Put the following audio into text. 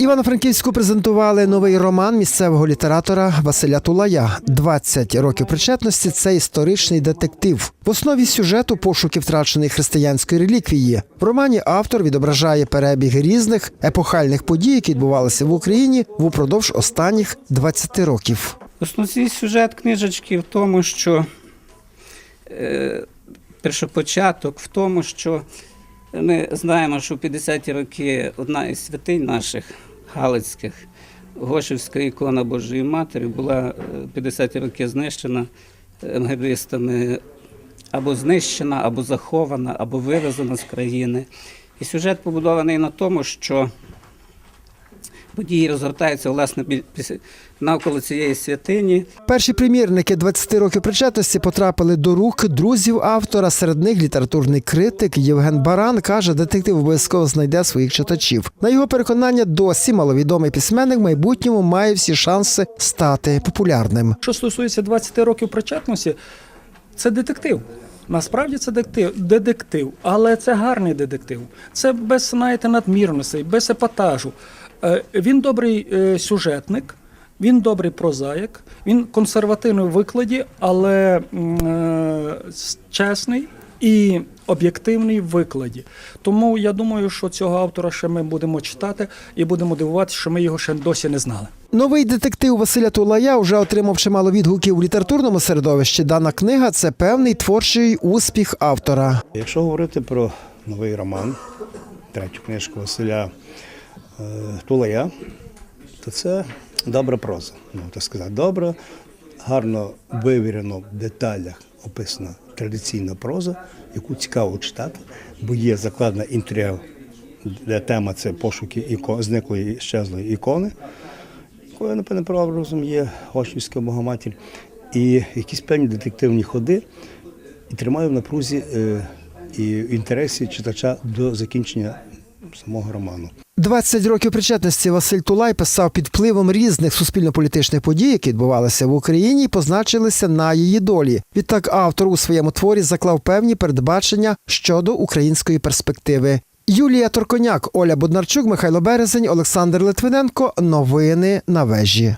Івано-Франківську презентували новий роман місцевого літератора Василя Тулая. «20 років причетності це історичний детектив. В основі сюжету пошуки втраченої християнської реліквії. В романі автор відображає перебіг різних епохальних подій, які відбувалися в Україні впродовж останніх 20 років. Основний сюжет книжечки в тому, що е, першопочаток в тому, що ми знаємо, що в 50-ті роки одна із святинь наших галицьких, Гошівська ікона Божої Матері, була е, 50-ті роки знищена МГБістами або знищена, або захована, або вивезена з країни. І сюжет побудований на тому, що події розгортаються власне бі- після- навколо цієї святині. Перші примірники 20 років причетності потрапили до рук друзів автора. Серед них літературний критик Євген Баран каже, детектив обов'язково знайде своїх читачів. На його переконання, досі маловідомий письменник в майбутньому має всі шанси стати популярним. Що стосується 20 років причетності, це детектив. Насправді це детектив, детектив, але це гарний детектив. Це без знаєте, надмірностей, без епатажу. Е, Він добрий е, сюжетник, він добрий прозаїк, він консервативний в викладі, але е, чесний і об'єктивний в викладі. Тому я думаю, що цього автора ще ми будемо читати і будемо дивуватися, що ми його ще досі не знали. Новий детектив Василя Тулая вже отримав чимало відгуків у літературному середовищі. Дана книга це певний творчий успіх автора. Якщо говорити про новий роман, третю книжку Василя е, Тулая, то це добра проза. Ну, так сказати, добра, гарно вивірено в деталях описана традиційна проза, яку цікаво читати, бо є закладена інтрига, де тема це пошуки іко, зниклої щезлої ікони, якою, напевно, прообразом є Гошівська Богоматір, і якісь певні детективні ходи, і тримаю в напрузі е, і інтересі читача до закінчення самого роману. 20 років причетності Василь Тулай писав під впливом різних суспільно-політичних подій, які відбувалися в Україні, і позначилися на її долі. Відтак автор у своєму творі заклав певні передбачення щодо української перспективи. Юлія Торконяк, Оля Боднарчук, Михайло Березень, Олександр Литвиненко. Новини на вежі.